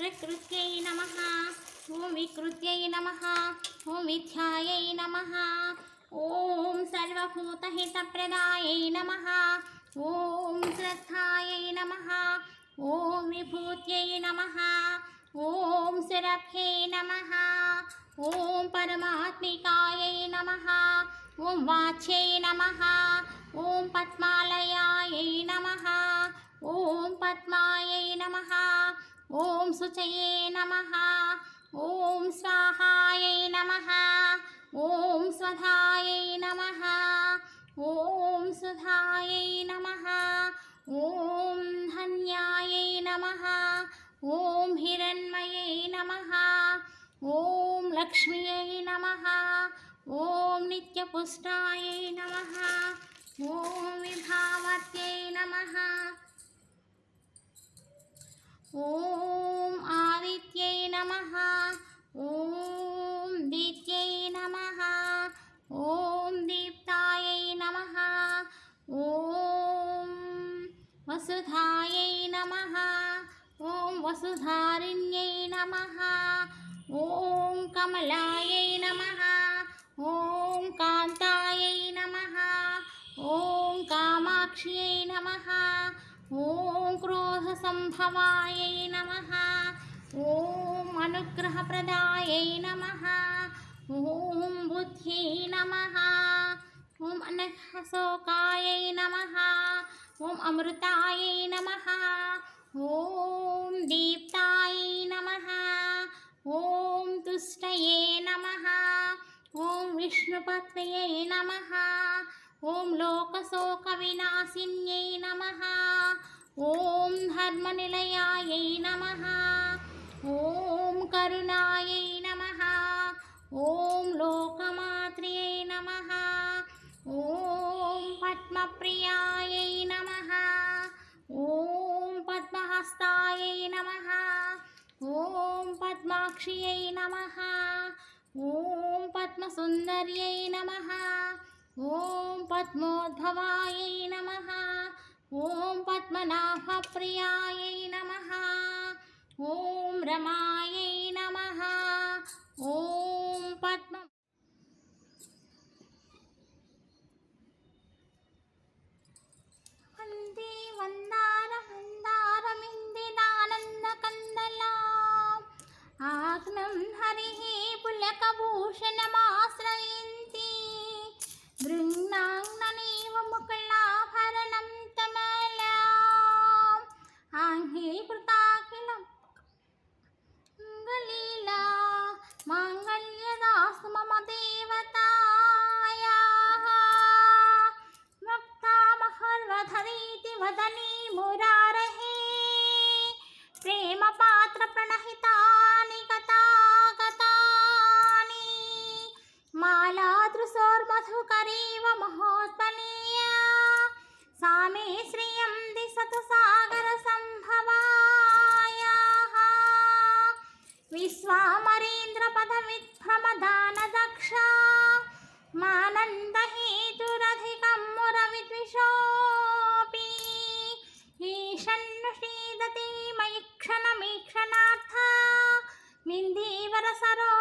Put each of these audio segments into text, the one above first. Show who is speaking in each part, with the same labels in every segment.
Speaker 1: ॐ प्रकृत्यै नमः। ॐ विकृत्यै नमः। ॐ विद्यायै नमः। ॐ सर्वभूतहितप्रदायै नमः। ॐ श्रद्धायै नमः। ॐ विभूत्यै नमः। ॐ सुरभ्यै नमः। ॐ परमात्मिकायै नमः। ॐ वाच्यै नमः। ॐ पद्मालयायै नमः। ॐ पद्मायै नमः। ఓం శుచయే నమ. ఓం స్వాహాయై నమ. ఓం స్వధాయై నమ. ఓం సుధాయై నమ. ఓం ధన్యాయై నమ. ఓం హిరణ్మయై నమ. ఓం లక్ష్మ్యై నమ. ఓం నిత్యపుష్టాయై నమ. ఓం విభావత్యై నమ. ఓం ఆదిత్యై నమ. ఓం దిత్యై నమ. ఓం దీప్తాయై నమ. ఓం వసుధాయై నమ. ఓం వసుధారిణ్యై నమ. ఓం కమలాయై నమ. ఓం కాంతాయై నమ. ఓం కామాక్ష్యై నమ. ఓం క్రోధ సంభవాయ నమ ఓం అనుగ్రహప్రదాయ నమ ఓం బుద్ధి నమ ఓం అనఘశోకాయ నమ ఓం అమృతాయ నమ ఓం దీప్తాయ నమ ఓం తుష్టయే నమ ఓం విష్ణుపత్రయే నమ ఓం లోకశోక వినాశిన్యై నమ ॐ धर्मनिलयायै नमः। ॐ करुणायै नमः। ॐ लोकमात्र्यै नमः। ॐ पद्मप्रियायै नमः। ॐ पद्महस्तायै नमः। ॐ पद्माक्ष्यै नमः। ॐ पद्मसुन्दर्यै नमः। ॐ पद्मोद्भवायै नमः। ఓం పద్మనాభ ప్రియాయై నమ. ఓం రమాయై నమ. ఓం పద్మ వందే వందా abrazaron.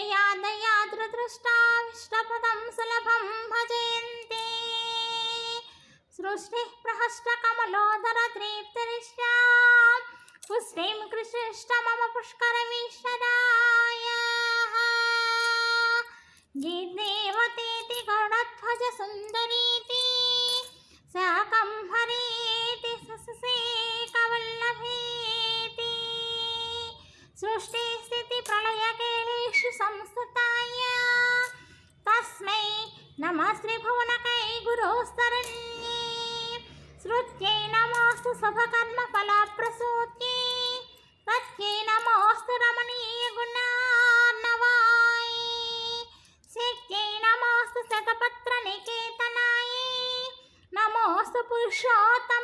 Speaker 1: దయా దయా ధృదృష్టా విష్ణపదం సులభం భజయంతి సృష్టి ప్రహష్ట కమలోదర ద్రీప్తిరిష్యా పుష్టిం కృషిష్ట మమ పుష్కరమీశ్వరాయ గీదేవతేతి గరుడధ్వజ సుందరీతి శాకం Nossa, puxota,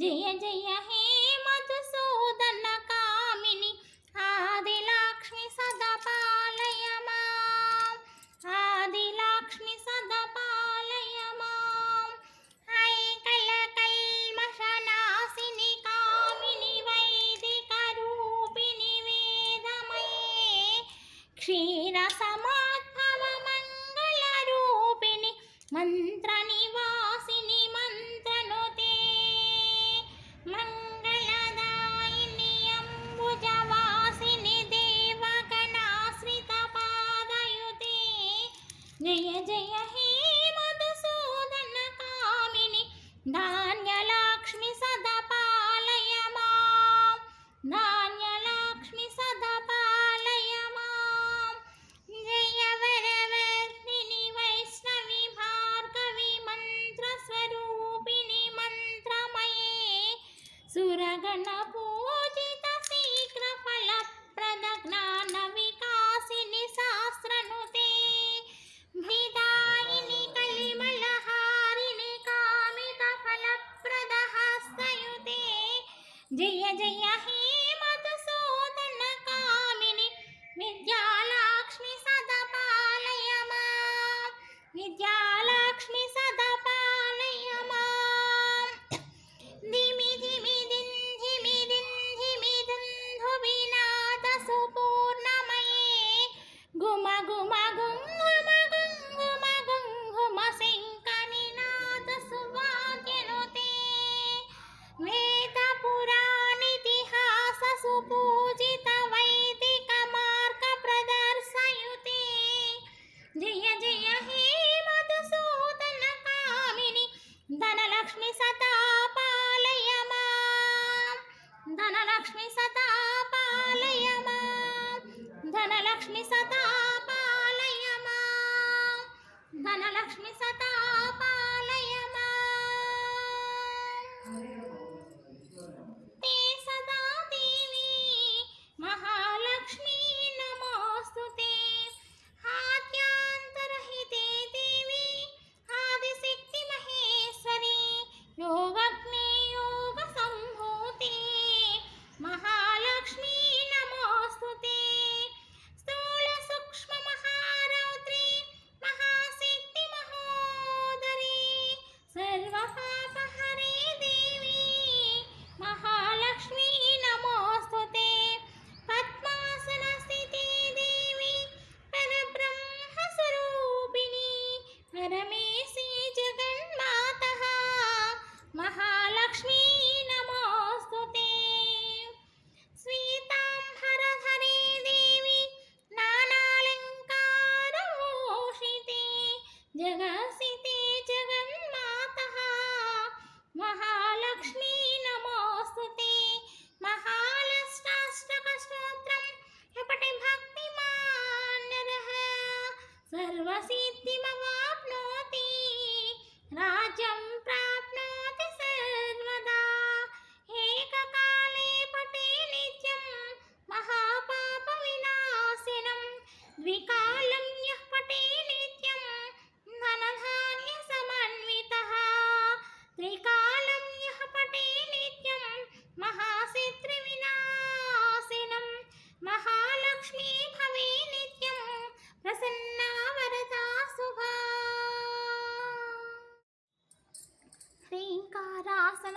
Speaker 1: જય જય હે gente.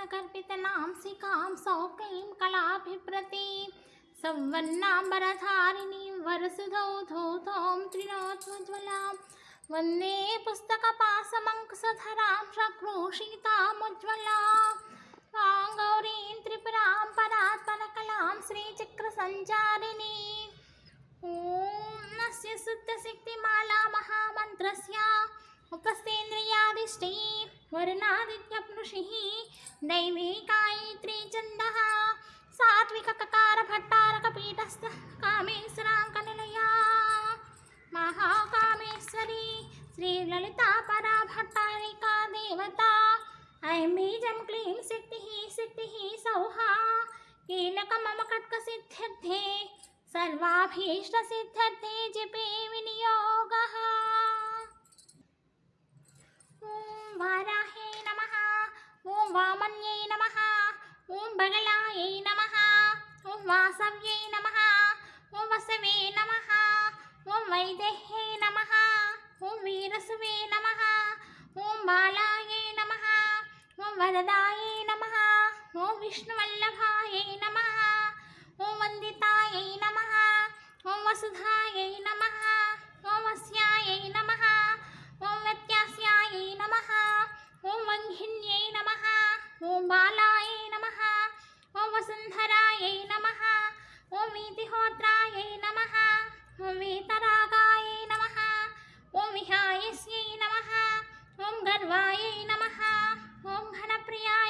Speaker 1: सिंहासनकर्पितनांसिकां सौक्लीं कलाभिप्रतीं। संवन्नाम्बरधारिणीं वरसुधौ धौतौं त्रिनोत्वज्वलां वंदे पुस्तकपासमङ्कसधरां शक्रोषितामुज्ज्वलां वां गौरीं त्रिपुरां परात्परकलां श्रीचक्रसञ्चारिणी। ॐ नस्य शुद्धशक्तिमाला महामन्त्रस्य। उपस्थेन्द्रियादिष्टे वरुणादित्यपुरुषिः दैवे गायत्री छन्दः सात्विकककारभट्टारकपीठस्थ कामेश्वरां महाकामेश्वरी श्रीललिता परा भट्टारिका देवता ऐं बीजं क्लीं सौहा, कीलकममकट्कसिद्ध्यर्थे, सर्वाभीष्टसिद्ध्यर्थे जपे विनियोगः। వారాహే నమ ఓం వామన్యై నమ ఓం బగలాయై నమ ఓం వాసవ్యై నమ ఓం వసవే నమ ఓం వైదేహే నమ ఓం వీరసువే నమ ఓం బాలాయై నమ ఓం వరదాయై నమ ఓం విష్ణువల్లభాయై నమ ఓం వందితాయై నమ ఓం వసుధాయై నమ ఓం వస్యాయై నమ ఓం వ్యత్యాస్యాయై నమ ఓం వంఘిన్యై నమ. ఓం బాలాయ నమ. ఓం వసుంధరాయ నమ. ఓం వీతిహోత్రాయ నమ. ఓం వీతరాగాయ నమ. ఓం విహాయస్యై నమ. ఓం గర్వాయ నమ. ఓం ఘనప్రియాయ